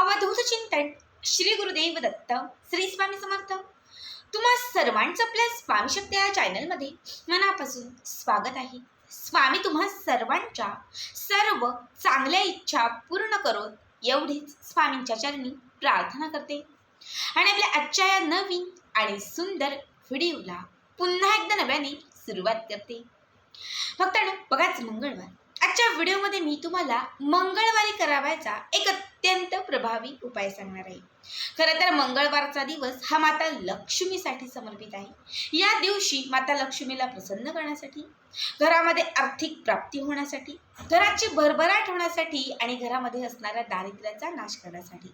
अवधूत चिंतन श्री गुरुदेव दत्त श्री स्वामी समर्थ. तुम्हा सर्वांचं आपल्या स्वामी शक्ती या चॅनलमध्ये मनापासून स्वागत आहे. स्वामी तुम्हा सर्वांच्या सर्व चांगल्या इच्छा पूर्ण करोत एवढीच स्वामींच्या चरणी प्रार्थना करते. आणि आपल्या आजच्या या नवीन आणि सुंदर व्हिडिओला पुन्हा एकदा नव्याने सुरुवात करते. फक्त बघाच मंगळवार. आजच्या व्हिडिओमध्ये मी तुम्हाला मंगळवारी करावायचा एक अत्यंत प्रभावी उपाय सांगणार आहे. खरं तर मंगळवारचा दिवस हा माता लक्ष्मीसाठी समर्पित आहे. या दिवशी माता लक्ष्मीला प्रसन्न करण्यासाठी घरामध्ये आर्थिक प्राप्ती होण्यासाठी घराची भरभराट होण्यासाठी आणि घरामध्ये असणाऱ्या दारिद्र्याचा नाश करण्यासाठी.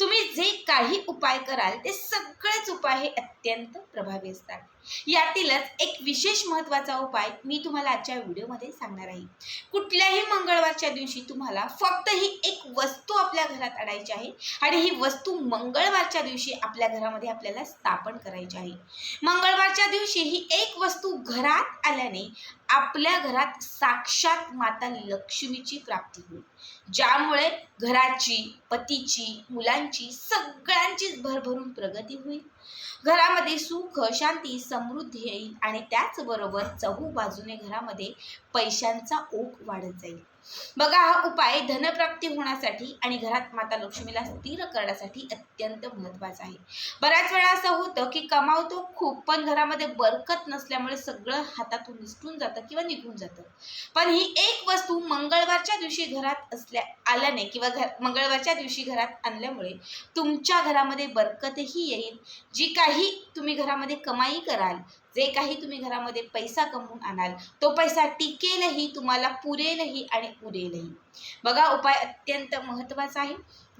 तुम्ही जे काही उपाय कराल ते सगळेच उपाय हे अत्यंत प्रभावी असतात. यातीलच एक विशेष महत्त्वाचा उपाय मी तुम्हाला आजच्या व्हिडिओमध्ये सांगणार आहे. कुठल्याही मंगळवारच्या दिवशी तुम्हाला फक्त ही एक वस्तू आपल्या घरात आणायची आहे आणि ही वस्तू मंगळवारच्या दिवशी आपल्या घरामध्ये आपल्याला स्थापन करायची आहे. मंगळवारच्या दिवशी ही एक वस्तू घरात आल्याने आपल्या घरात साक्षात माता लक्ष्मीची प्राप्ती होईल. ज्यामुळे घराची पतीची मुलांची सगळ्यांचीच भरभरून प्रगती होईल. घरामध्ये सुख शांती समृद्धी येईल आणि त्याचबरोबर चहू बाजूने घरामध्ये पैशांचा ओघ वाढत जाईल. बघा हा उपाय धनप्राप्ती होण्यासाठी आणि घरात माता लक्ष्मीला स्थिर करण्यासाठी अत्यंत महत्त्वाचा आहे. बऱ्याच वेळा असं होतं की कमावतो खूप पण घरामध्ये बरकत नसल्यामुळे सगळं हातातून निसटून जातं किंवा निघून जातं. पण ही एक वस्तू मंगळवारच्या दिवशी घरात असल्या आल्याने किंवा घर मंगळवारच्या दिवशी घरात आणल्यामुळे तुमच्या घरामध्ये बरकतही येईल. जी काही तुम्ही घरामध्ये कमाई कराल जे काही तुम्ही घरामध्ये पैसा कमवून आणाल तो पैसा टिकेलही तुम्हाला पुरेलही आणि उरेलही. बघा उपाय अत्यंत महत्त्वाचा आहे.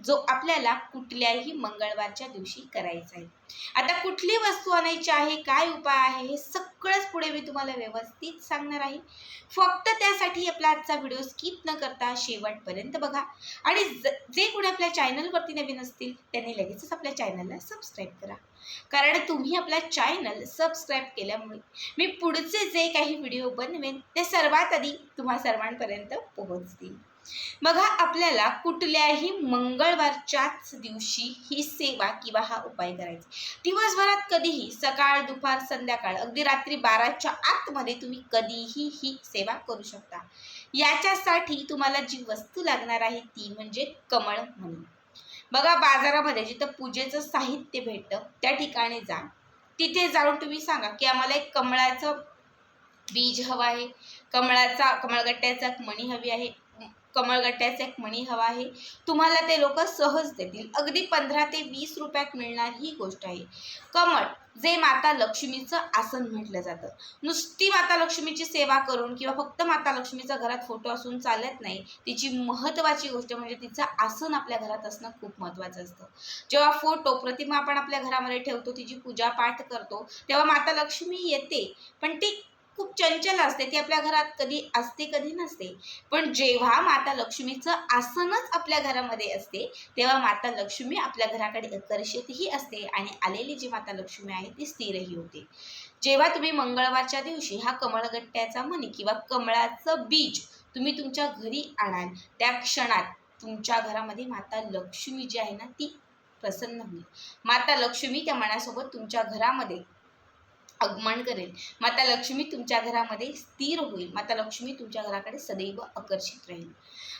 जो आपल्याला कुठल्याही मंगळवारच्या दिवशी करायचा आहे. आता कुठली वस्तू आणायची आहे काय उपाय आहे हे सगळंच पुढे मी तुम्हाला व्यवस्थित सांगणार आहे. फक्त त्यासाठी आपला आजचा व्हिडिओ स्किप न करता शेवटपर्यंत बघा. आणि ज- जे कोणी आपल्या चॅनलवरती नवीन असतील त्यांनी लगेचच आपल्या चॅनलला सबस्क्राईब करा. कारण तुम्ही आपला चॅनल सबस्क्राईब केल्यामुळे मी पुढचे जे काही व्हिडिओ बनवेन ते सर्वात आधी तुम्हा सर्वांपर्यंत पोहोचतील. बघा आपल्याला कुठल्याही मंगळवारच्याच दिवशी ही सेवा किंवा हा उपाय करायचा. दिवसभरात कधीही सकाळ दुपार संध्याकाळ अगदी रात्री बाराच्या आतमध्ये तुम्ही कधीही ही सेवा करू शकता. याच्यासाठी तुम्हाला जी वस्तू लागणार आहे ती म्हणजे कमळ म्हणून बघा बाजारामध्ये जिथं पूजेचं साहित्य भेटतं त्या ठिकाणी जा. तिथे जाऊन तुम्ही सांगा की आम्हाला एक कमळाचं बीज हवं आहे. कमळाचा कमळगट्ट्याचा एक मणी हवी आहे. कमळगट्ट्याचा एक मणी हवा आहे. तुम्हाला ते लोक सहज देतील. अगदी पंधरा ते वीस रुपयात मिळणार ही गोष्ट आहे. कमळ जे माता लक्ष्मीचं आसन म्हटलं जातं. नुसती माता लक्ष्मीची सेवा करून किंवा फक्त माता लक्ष्मीचा घरात फोटो असून चालत नाही तिची महत्त्वाची गोष्ट म्हणजे तिचं आसन आपल्या घरात असणं खूप महत्त्वाचं असतं. जेव्हा फोटो प्रतिमा आपण आपल्या घरामध्ये ठेवतो तिची पूजा पाठ करतो तेव्हा माता लक्ष्मी येते. पण ती खूप चंचल असते. ती आपल्या घरात कधी असते कधी नसते. पण जेव्हा माता लक्ष्मीचं आसनच आपल्या घरामध्ये असते तेव्हा माता लक्ष्मी आपल्या घराकडे आकर्षितही असते आणि आलेली जी माता लक्ष्मी आहे ती स्थिरही होते. जेव्हा तुम्ही मंगळवारच्या दिवशी हा कमळगट्ट्याचा मणी किंवा कमळाचं बीज तुम्ही तुमच्या घरी आणाल त्या क्षणात तुमच्या घरामध्ये माता लक्ष्मी जी आहे ना ती प्रसन्न होईल. माता लक्ष्मी त्या मनासोबत तुमच्या घरामध्ये आगमन करेल. माता लक्ष्मी तुमच्या घरामध्ये स्थिर होईल. माता लक्ष्मी तुमच्या घराकडे सदैव आकर्षित राहील.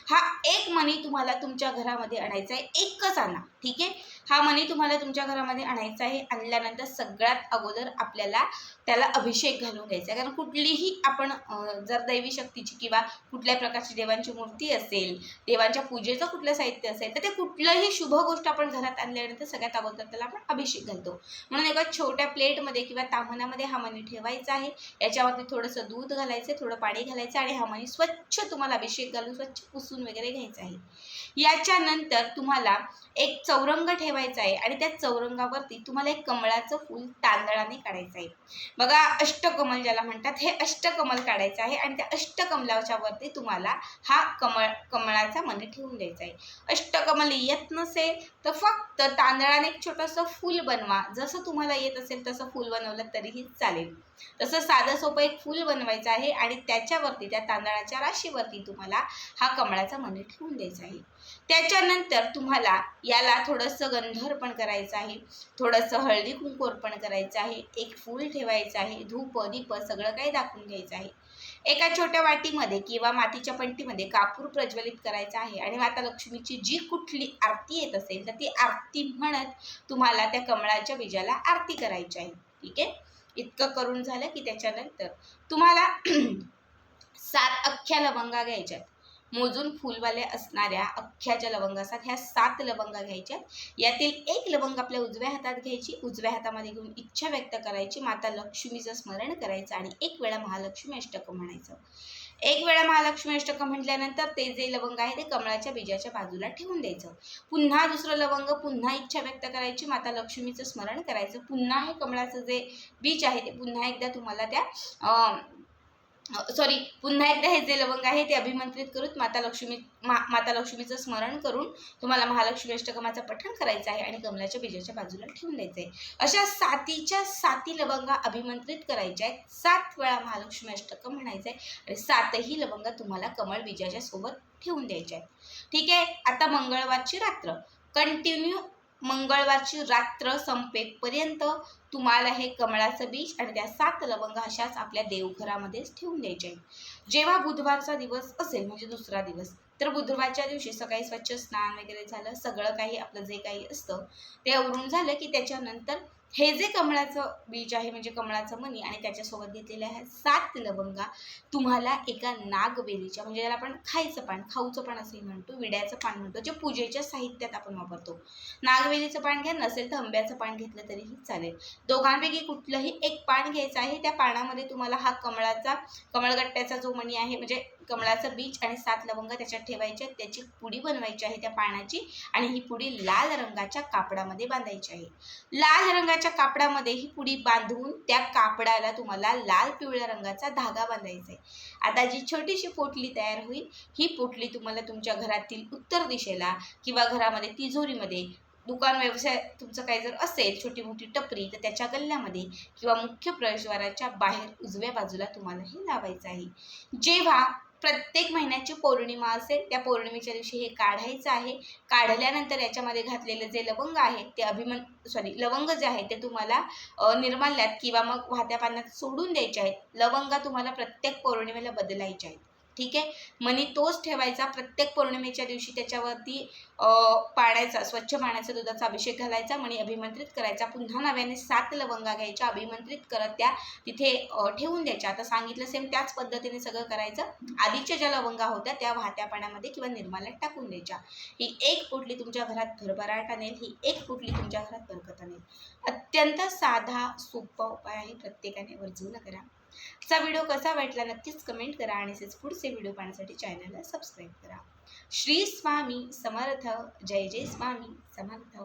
हा एक मणी तुम्हाला तुमच्या घरामध्ये आणायचा आहे. एकच आणा. ठीक आहे? हा मणी तुम्हाला तुमच्या घरामध्ये आणायचा आहे. आणल्यानंतर सगळ्यात अगोदर आपल्याला त्याला अभिषेक घालून घ्यायचा. आहे कारण कुठलीही आपण जर दैवी शक्तीची किंवा कुठल्या प्रकारची देवांची मूर्ती असेल देवांच्या पूजेचं कुठलं साहित्य असेल तर ते कुठलंही शुभ गोष्ट आपण घरात आणल्यानंतर सगळ्यात अगोदर त्याला आपण अभिषेक घालतो. म्हणून एका छोट्या प्लेटमध्ये किंवा तामनामध्ये हा मणी ठेवायचा आहे. याच्यावरती थोडंसं दूध घालायचं थोडं पाणी घालायचं आणि हा मणी स्वच्छ तुम्हाला अभिषेक घालून स्वच्छ पुसून वगैरे घ्यायचा आहे. याच्यानंतर तुम्हाला एक चौरंग ठेवायचा आहे आणि त्या चौरंगावरती तुम्हाला एक कमळाचं फूल तांदळाने काढायचं आहे. बघा अष्टकमल ज्याला म्हणतात हे अष्टकमल काढायचं आहे आणि त्या अष्टकमलाच्या वरती तुम्हाला हा कमळ कमळाचा मणी ठेवून द्यायचा आहे. अष्टकमल येत नसेल तर फक्त तांदळाने एक छोटंसं फूल बनवा. जसं तुम्हाला येत असेल तसं फूल बनवलं तरीही चालेल. तसं साधं सोपं एक फूल बनवायचं आहे आणि त्याच्यावरती त्या तांदळाच्या राशीवरती तुम्हाला हा कमळाचा मणी ठेवून द्यायचा आहे. त्याच्यानंतर तुम्हाला याला थोडंसं गंधर्पण करायचं आहे थोडंसं हळदी कुंकू अर्पण करायचं आहे एक फूल ठेवायचं आहे धूप दीप सगळं काही दाखवून घ्यायचं आहे. एका छोट्या वाटीमध्ये किंवा मातीच्या पंटीमध्ये कापूर प्रज्वलित करायचा आहे आणि माता लक्ष्मीची जी कुठली आरती येत असेल तर ती आरती म्हणत तुम्हाला त्या कमळाच्या बीजाला आरती करायची आहे. ठीक आहे? इतकं करून झालं की त्याच्यानंतर तुम्हाला सात अख्ख्या लवंगा घ्यायच्यात. मोजून फुलवाले असणाऱ्या अख्ख्या ज्या लवंगा असतात ह्या सात लवंगा घ्यायच्या. यातील एक लवंग आपल्या उजव्या हातात घ्यायची उजव्या हातामध्ये घेऊन इच्छा व्यक्त करायची माता लक्ष्मीचं स्मरण करायचं आणि एक वेळा महालक्ष्मी अष्टक म्हणायचं. एक वेळा महालक्ष्मी अष्टक म्हटल्यानंतर ते जे लवंग आहे ते कमळाच्या बीजाच्या बाजूला ठेवून द्यायचं. पुन्हा दुसरं लवंग पुन्हा इच्छा व्यक्त करायची माता लक्ष्मीचं स्मरण करायचं. पुन्हा हे कमळाचं जे बीज आहे ते पुन्हा एकदा तुम्हाला त्या सॉरी पुन्हा एकदा हे जे लवंग आहे ते अभिमंत्रित करून माता लक्ष्मी मा माता लक्ष्मीचं स्मरण करून तुम्हाला महालक्ष्मी अष्टकमाचं पठण करायचं आहे आणि कमलाच्या बीजाच्या बाजूला ठेवून द्यायचं आहे अशा सातीच्या साती लवंगा अभिमंत्रित करायच्या आहेत. सात वेळा महालक्ष्मी अष्टकम म्हणायचं आहे आणि सातही लवंगा तुम्हाला कमळ बीजाच्या सोबत ठेवून द्यायच्या आहेत. ठीक आहे आता मंगळवारची रात्र. कंटिन्यू मंगळवारची रात्र संपेपर्यंत तुम्हाला हे कमळाचं बीज आणि त्या सात लवंग अशाच आपल्या देवघरामध्येच ठेवून द्यायचे आहेत. जेव्हा बुधवारचा दिवस असेल म्हणजे दुसरा दिवस तर बुधवारच्या दिवशी सकाळी स्वच्छ स्नान वगैरे झालं सगळं काही आपलं जे काही असतं ते आवरून झालं की त्याच्यानंतर हे जे कमळाचं बीज आहे म्हणजे कमळाचं मणी आणि त्याच्यासोबत घेतलेल्या आहे सात लवंगा तुम्हाला एका नागवेलीच्या म्हणजे ज्याला आपण खायचं पान खाऊचं पान असंही म्हणतो विड्याचं पान म्हणतो जे पूजेच्या साहित्यात आपण वापरतो. नागवेलीचं पान घ्या नसेल तर आंब्याचं पान घेतलं तरीही चालेल. दोघांपैकी कुठलंही एक पान घ्यायचं आहे त्या पानामध्ये तुम्हाला हा कमळाचा कमळगट्ट्याचा जो मणी आहे म्हणजे कमळाचं बीज आणि सात लवंग त्याच्यात ठेवायचे त्याची पुडी बनवायची आहे त्या पानाची आणि ही पुडी लाल रंगाच्या कापडामध्ये बांधायची आहे. लाल रंगाच्या कापडामध्ये ही पुडी बांधून त्या कापडाला तुम्हाला लाल पिवळ्या रंगाचा धागा बांधायचा आहे. आता जी छोटीशी पोटली तयार होईल ही पोटली तुम्हाला तुमच्या घरातील उत्तर दिशेला किंवा घरामध्ये तिजोरीमध्ये दुकान व्यवसाय तुमचं काही जर असेल छोटी मोठी टपरी तर त्याच्या गल्ल्यामध्ये किंवा मुख्य प्रवेशद्वाराच्या बाहेर उजव्या बाजूला तुम्हाला हे लावायचं आहे. जेव्हा प्रत्येक महिन्याची पौर्णिमा असेल त्या पौर्णिमेच्या दिवशी हे काढायचं आहे. काढल्यानंतर याच्यामध्ये घातलेलं जे लवंग आहे ते अभिमन सॉरी लवंग जे आहे ते तुम्हाला निर्माल्यात किंवा मग वाहत्या पाण्यात सोडून द्यायचे आहेत. लवंगा तुम्हाला प्रत्येक पौर्णिमेला बदलायचे आहेत. ठीक आहे? मनी तोच ठेवायचा प्रत्येक पौर्णिमेच्या दिवशी त्याच्यावरती पाण्याचा स्वच्छ पाण्याचा दुधाचा अभिषेक घालायचा मणी अभिमंत्रित करायचा. पुन्हा नव्याने सात लवंगा घ्यायच्या अभिमंत्रित करत त्या तिथे ठेवून द्यायच्या. आता सांगितलं सेम त्याच पद्धतीने सगळं करायचं. आधीच्या ज्या लवंगा होत्या त्या वाहत्या पाण्यामध्ये किंवा निर्माल्यात टाकून द्यायच्या. ही एक पुटली तुमच्या घरात भरभराट आणेल ही एक पुटली तुमच्या घरात बरकत आणेल. अत्यंत साधा सोपा उपाय आहे. प्रत्येकाने वर्जून करा. चा व्हिडिओ कसा वाटला नक्कीच कमेंट करा आणि असेच पुढचे व्हिडिओ पाहण्यासाठी चॅनलला सबस्क्राईब करा. श्री स्वामी समर्थ जय जय स्वामी समर्थ.